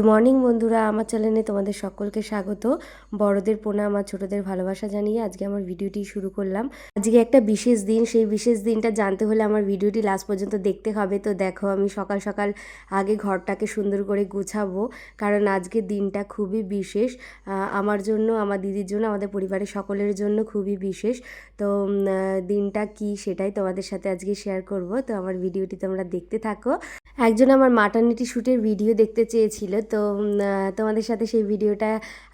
Good morning বন্ধুরা। আমার চ্যানেলে তোমাদের সকলকে স্বাগত। বড়দের প্রণাম আর ছোটদের ভালোবাসা জানিয়ে আজকে আমার ভিডিওটি শুরু করলাম। আজকে একটা বিশেষ দিন। সেই বিশেষ দিনটা জানতে হলে আমার ভিডিওটি লাস্ট পর্যন্ত দেখতে হবে। তো দেখো, আমি সকাল সকাল আগে ঘরটাকে সুন্দর করে গুছাবো। কারণ আজকের দিনটা খুবই বিশেষ। আমার জন্য, আমার দিদির জন্য, আমাদের পরিবারের সকলের জন্য খুবই বিশেষ। তো দিনটা কি সেটাই তোমাদের সাথে আজকে শেয়ার করব। তো আমার ভিডিওটি তোমরা দেখতে থাকো। একজন আমার মাটার্নিটি শ্যুটের ভিডিও দেখতে চেয়েছিল, তো তোমাদের সাথে সেই ভিডিওটা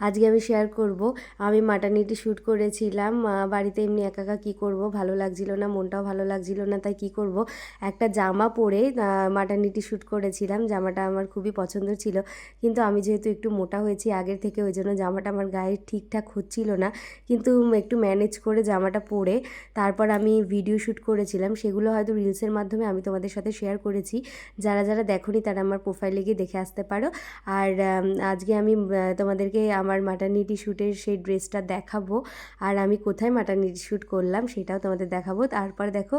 আজকে আমি শেয়ার করব। আমি মাটার্নিটি শ্যুট করেছিলাম বাড়িতে এমনি একা একা কী করব, ভালো লাগছিল না, মনটাও ভালো লাগছিল না, তাই কি করব? একটা জামা পরে মাটার্নিটি শ্যুট করেছিলাম, জামাটা আমার খুবই পছন্দ ছিল, কিন্তু আমি যেহেতু একটু মোটা হয়েছি আগের থেকে, ওই জন্য জামাটা আমার গায়ে ঠিকঠাক হচ্ছিল না, কিন্তু একটু ম্যানেজ করে জামাটা পরে, তারপর আমি ভিডিও শ্যুট করেছিলাম, সেগুলো হয়তো রিলসের মাধ্যমে আমি তোমাদের সাথে শেয়ার করেছি। যারা যারা দেখোনি তারা আমার প্রোফাইলে গিয়ে দেখে আসতে পারো। আর আজকে আমি তোমাদেরকে আমার মাটার্নিটি শ্যুটের সেই ড্রেসটা দেখাবো। আর আমি কোথায় মাটার্নিটি শ্যুট করলাম সেটাও তোমাদের দেখাবো। তারপর দেখো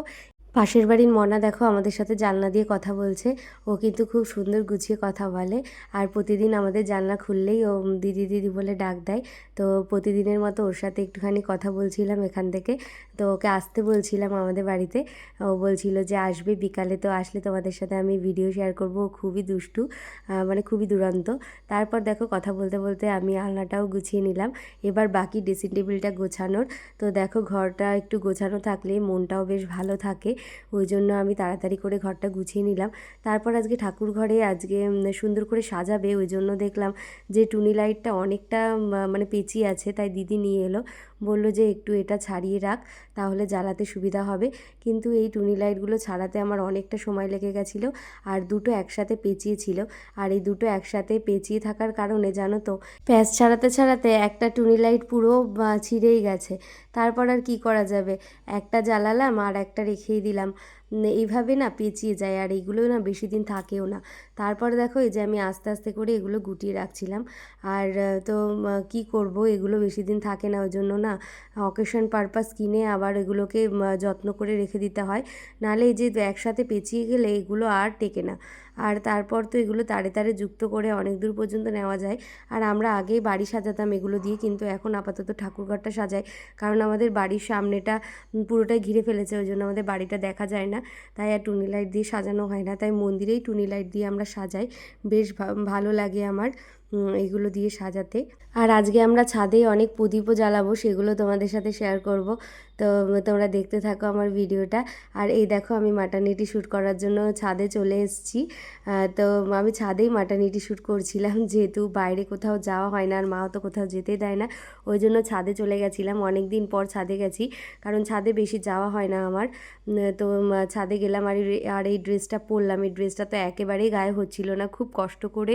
পাশের বাড়ির মনা দেখো আমাদের সাথে জানলা দিয়ে কথা বলছে। ও কিন্তু খুব সুন্দর গুছিয়ে কথা বলে। আর প্রতিদিন আমাদের জানলা খুললেই ও দিদি দিদি বলে ডাক দেয়। তো প্রতিদিনের মতো ওর সাথে একটুখানি কথা বলছিলাম এখান থেকে। তো ওকে আসতে বলছিলাম আমাদের বাড়িতে। ও বলছিল যে, আসবে বিকালে, তো আসলে তোমাদের সাথে আমি ভিডিও শেয়ার করব। ও খুবই দুষ্টু মানে খুবই দুরন্ত। তারপর দেখো কথা বলতে বলতে আমি আলনাটাও গুছিয়ে নিলাম। এবার বাকি ড্রেসিং টেবিলটা গোছানোর। তো দেখো ঘরটা একটু গোছানো থাকলে মনটাও বেশ ভালো থাকে। ওই জন্য আমি তাড়াতাড়ি করে ঘরটা গুছিয়ে নিলাম। তারপর আজকে ঠাকুর ঘরে আজকে সুন্দর করে সাজাবে, ওই জন্য দেখলাম যে টুনি লাইটটা অনেকটা মানে পেঁচিয়ে আছে, তাই দিদি নিয়ে এলো। বলল যে একটু এটা ছাড়িয়ে রাখ, তাহলে জ্বালাতে সুবিধা হবে। কিন্তু এই টুনি লাইটগুলো ছাড়াতে আমার অনেকটা সময় লেগে গেছিল, আর দুটো একসাথে পেঁচিয়ে ছিল। আর এই দুটো একসাথে পেঁচিয়ে থাকার কারণে, জানো তো, প্যাঁচ ছাড়াতে ছাড়াতে একটা টুনি লাইট পুরো ছিঁড়েই গেছে। তারপর আর কি করা যাবে? একটা জ্বালালাম, আর একটা রেখেই দিলাম। এইভাবে না পেঁচিয়ে যায় আর এইগুলো না বেশি দিন থাকেও না। তারপর দেখো এই যে আমি আস্তে আস্তে করে এগুলো গুটিয়ে রাখছিলাম। আর তো কি করব? এগুলো বেশি দিন থাকে না। ওই জন্য না অকেশন পারপাস কিনে আবার এগুলোকে যত্ন করে রেখে দিতে হয়। নাহলে এই যে একসাথে পেঁচিয়ে গেলে এগুলো আর টেকে না। আর তারপর তো এগুলো তারে তারে যুক্ত করে অনেক দূর পর্যন্ত নেওয়া যায়। আর আমরা আগেই বাড়ি সাজাতাম এগুলো দিয়ে, কিন্তু এখন আপাতত ঠাকুরঘরটা সাজাই। কারণ আমাদের বাড়ির সামনেটা পুরোটাই ঘিরে ফেলেছে, ওই জন্য আমাদের বাড়িটা দেখা যায় না। তাই আর টুনি লাইট দিয়ে সাজানো হয় না। তাই মন্দিরেই টুনি লাইট দিয়ে আমরা সাজাই। বেশ ভালো লাগে আমার। এগুলো দিয়ে সাজাতে। আর আজকে আমরা ছাদে অনেক প্রদীপও জ্বালাবো, সেগুলো তোমাদের সাথে শেয়ার করব। তো, তোমরা দেখতে থাকো আমার ভিডিওটা। আর এই দেখো, আমি মাটানিটি শ্যুট করার জন্য ছাদে চলে এসেছি। তো আমি ছাদেই মাটানিটি শ্যুট করছিলাম, যেহেতু বাইরে কোথাও যাওয়া হয় না, আর মাও তো কোথাও যেতে দেয় না। ওই জন্য ছাদে চলে গেছিলাম অনেক দিন পর ছাদে গেছি, কারণ ছাদে বেশি যাওয়া হয় না আমার। তো ছাদে গেলাম, আর আর এই ড্রেসটা পরলাম। এই ড্রেসটা তো একেবারেই গায়ে হচ্ছিল না, খুব কষ্ট করে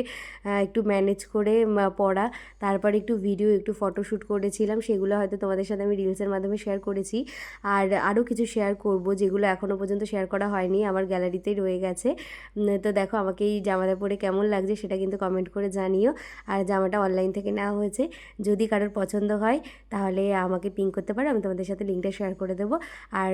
একটু ম্যানেজ করে পরা তারপর একটু ভিডিও একটু ফটোশ্যুট করেছিলাম। সেগুলো হয়তো তোমাদের সাথে আমি রিলসের মাধ্যমে শেয়ার করেছি। আর আরও কিছু শেয়ার করব, যেগুলো এখনও পর্যন্ত শেয়ার করা হয়নি, আমার গ্যালারিতেই রয়ে গেছে। তো দেখো, আমাকে এই জামাটা পরে কেমন লাগছে সেটা কিন্তু কমেন্ট করে জানিও। আর জামাটা অনলাইন থেকে নেওয়া হয়েছে। যদি কারোর পছন্দ হয়, তাহলে আমাকে পিং করতে পারো, আমি তোমাদের সাথে লিঙ্কটা শেয়ার করে দেবো। আর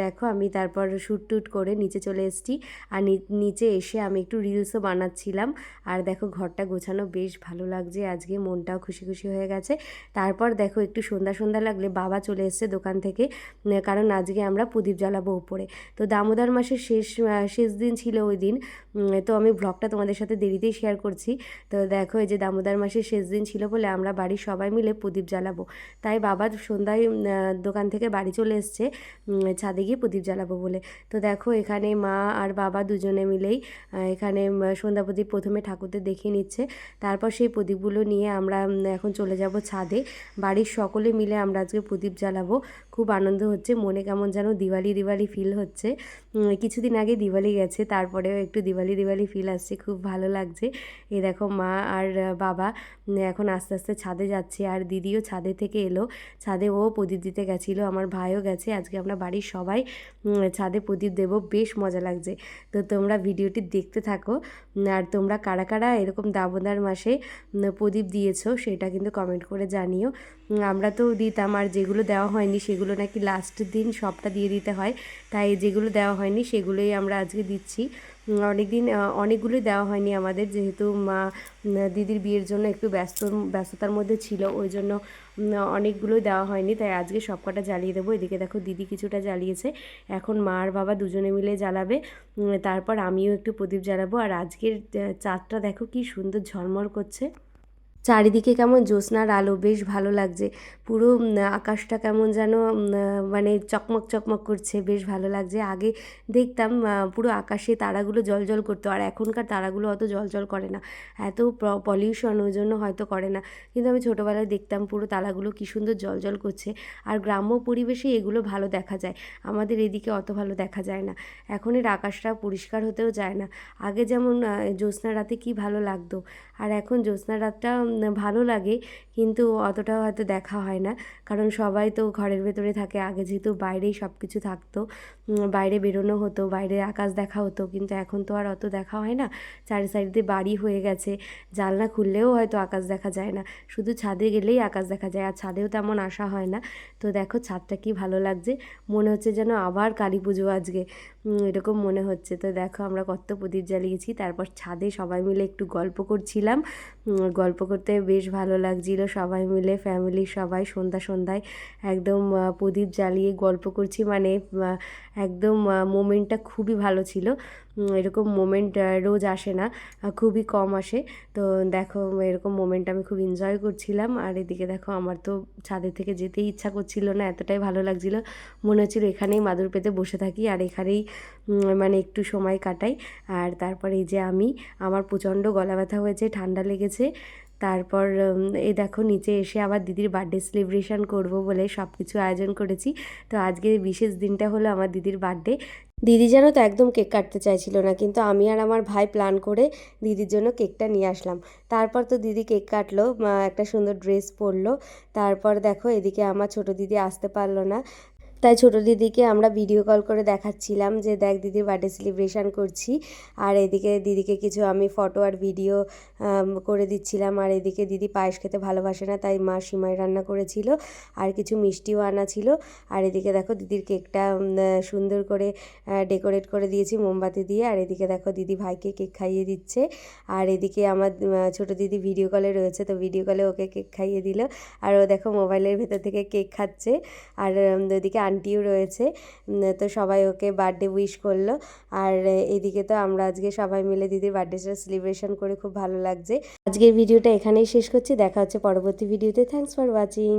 দেখো, আমি তারপর শ্যুট টুট করে নিচে চলে এসেছি। আর নিচে এসে আমি একটু রিলসও বানাচ্ছিলাম। আর দেখো, ঘরটা গোছানো বেশ ভালো লাগছে। আজকে মনটাও খুশি খুশি হয়ে গেছে। তারপর দেখো একটু সন্ধ্যা সন্ধ্যা লাগলে বাবা চলে এসছে দোকান থেকে কারণ আজকে আমরা প্রদীপ জ্বালাবো উপরে। তো দামোদর মাসের শেষ শেষ দিন ছিল ওই দিন তো আমি ব্লগটা তোমাদের সাথে দেরিতেই শেয়ার করছি। তো দেখো এই যে দামোদর মাসের শেষ দিন ছিল বলে আমরা বাড়ির সবাই মিলে প্রদীপ জ্বালাবো। তাই বাবা সন্ধ্যায় দোকান থেকে বাড়ি চলে এসছে ছাদে গিয়ে প্রদীপ জ্বালাবো বলে। তো দেখো এখানে মা আর বাবা দুজনে মিলেই এখানে সন্ধ্যা প্রদীপ প্রথমে ঠাকুরদের দেখিয়ে নিচ্ছে। তারপর সেই প্রদীপগুলো নিয়ে আমরা এখন চলে যাব ছাদে। বাড়ির সকলে মিলে আমরা আজকে প্রদীপ জ্বালাবো। খুব আনন্দ হচ্ছে, মনে কেমন যেন দিওয়ালি দিওয়ালি ফিল হচ্ছে। কিছুদিন আগে দিওয়ালি গেছে, তারপরেও একটু দিওয়ালি দিওয়ালি ফিল আসছে, খুব ভালো লাগছে। এ দেখো মা আর বাবা এখন আস্তে আস্তে ছাদে যাচ্ছে। আর দিদিও ছাদে থেকে এলো। ছাদে ও প্রদীপ দিতে গেছিল, আমার ভাইও গেছে। আজকে আমরা বাড়ির সবাই ছাদে প্রদীপ দেবো, বেশ মজা লাগছে। তো তোমরা ভিডিওটি দেখতে থাকো। আর তোমরা কারা কারা এরকম দামোদর মাসে প্রদীপ দিয়েছ, সেটা কিন্তু কমেন্ট করে জানিও। আমরা তো দিতাম আর যেগুলো দেওয়া হয়নি, সেগুলো নাকি লাস্ট দিন সবটা দিয়ে দিতে হয়। তাই যেগুলো দেওয়া হয়নি, সেগুলোই আমরা আজকে দিচ্ছি। অনেক দিন অনেকগুলোই দেওয়া হয়নি আমাদের, যেহেতু মা দিদির বিয়ের জন্য একটু ব্যস্ত, ব্যস্ততার মধ্যে ছিল, ওই জন্য অনেকগুলো দেওয়া হয়নি, তাই আজকে সব কটা জ্বালিয়ে দেবো। এদিকে দেখো, দিদি কিছুটা জ্বালিয়েছে। এখন মা আর বাবা দুজনে মিলে জ্বালাবে তারপর আমিও একটু প্রদীপ জ্বালাবো। আর আজকের চাঁদটা দেখো কি সুন্দর ঝলমল করছে। চারিদিকে কেমন জ্যোৎস্নার আলো বেশ ভালো লাগছে। পুরো আকাশটা কেমন যেন মানে চকমক চকমক করছে বেশ ভালো লাগছে। আগে দেখতাম পুরো আকাশে তারাগুলো জল জল করতো আর এখনকার তারাগুলো অত জল জল করে না। এত পলিউশন ওই জন্য হয়তো করে না। কিন্তু আমি ছোটোবেলায় দেখতাম পুরো তারাগুলো কী সুন্দর জল জল করছে আর গ্রাম্য পরিবেশে এগুলো ভালো দেখা যায়। আমাদের এদিকে অত ভালো দেখা যায় না। এখনের আকাশটা পরিষ্কার হতেও যায় না। আগে যেমন আহ, জ্যোৎস্না রাতে কি ভালো লাগতো। আর এখন জ্যোৎস্না রাতটা ভালো লাগে, কিন্তু অতটাও হয়তো দেখা হয় না। কারণ সবাই তো ঘরের ভেতরে থাকে, আগে যেহেতু বাইরেই সব কিছু থাকতো বাইরে বেরোনো হতো, বাইরে আকাশ দেখা হতো, কিন্তু এখন তো আর অত দেখা হয় না। চারি সাইডে বাড়ি হয়ে গেছে, জানলা খুললেও হয়তো আকাশ দেখা যায় না। শুধু ছাদে গেলেই আকাশ দেখা যায়, আর ছাদেও তেমন আসা হয় না। তো দেখো ছাদটা কি ভালো লাগছে, মনে হচ্ছে যেন আবার কালী পুজো আজকে এরকম মনে হচ্ছে। তো দেখো আমরা কত প্রদীপ জ্বালিয়েছি, তারপর ছাদে সবাই মিলে একটু গল্প করছিলাম গল্প করতে বেশ ভালো লাগছিল। সবাই মিলে ফ্যামিলির সবাই সন্ধ্যা সন্ধ্যায় একদম প্রদীপ জ্বালিয়ে গল্প করছি। মানে একদম মোমেন্টটা খুবই ভালো ছিল। এরকম মোমেন্ট রোজ আসে না খুবই কম আসে। তো দেখো, এরকম মোমেন্ট আমি খুব এনজয় করছিলাম। আর এদিকে দেখো, আমার তো ছাদের থেকে যেতেই ইচ্ছা করছিল না, এতটাই ভালো লাগছিল। মনে হচ্ছিল এখানেই মাদুর পেতে বসে থাকি আর এখানেই মানে একটু সময় কাটাই। আর তারপরে এই যে আমি, আমার প্রচণ্ড গলা ব্যথা হয়েছে, ঠান্ডা লেগেছে। তারপর এই দেখো নিচে এসে আবার দিদির বার্থডে সেলিব্রেশন করব বলে সব কিছু আয়োজন করেছি। তো আজকের বিশেষ দিনটা হলো আমার দিদির বার্থডে দিদি যেন তো একদম কেক কাটতে চাইছিল না, কিন্তু আমি আর আমার ভাই প্ল্যান করে দিদির জন্য কেকটা নিয়ে আসলাম। তারপর তো দিদি কেক কাটলো একটা সুন্দর ড্রেস পরলো। তারপর দেখো এদিকে আমার ছোট দিদি আসতে পারল না। তাই ছোট দিদিকে আমরা ভিডিও কল করে দেখাচ্ছিলাম যে, দেখ দিদির বার্থডে সেলিব্রেশন করছি। আর এদিকে দিদিকে কিছু আমি ফটো আর ভিডিও করে দিচ্ছিলাম। আর এদিকে দিদি পায়েস খেতে ভালোবাসে না, তাই মা সিমাই রান্না করেছিল। আর কিছু মিষ্টিও আনা ছিল। আর এদিকে দেখো দিদির কেকটা সুন্দর করে ডেকোরেট করে দিয়েছি মোমবাতি দিয়ে। আর এদিকে দেখো দিদি ভাইকে কেক খাইয়ে দিচ্ছে। আর এদিকে আমার ছোট দিদি ভিডিও কলে রয়েছে, তো ভিডিও কলে ওকে কেক খাইয়ে দিল। আর ও দেখো মোবাইলের ভেতর থেকে কেক খাচ্ছে। আর ওদিকে আন্টিও রয়েছে। তো সবাই ওকে বার্থডে উইশ করল। আর এদিকে তো আমরা আজকে সবাই মিলে দিদির বার্থডেটা সেলিব্রেশন করে খুব ভালো লাগছে। আজকের ভিডিওটা এখানেই শেষ করছি। দেখা হচ্ছে পরবর্তী ভিডিওতে থ্যাংকস ফর ওয়াচিং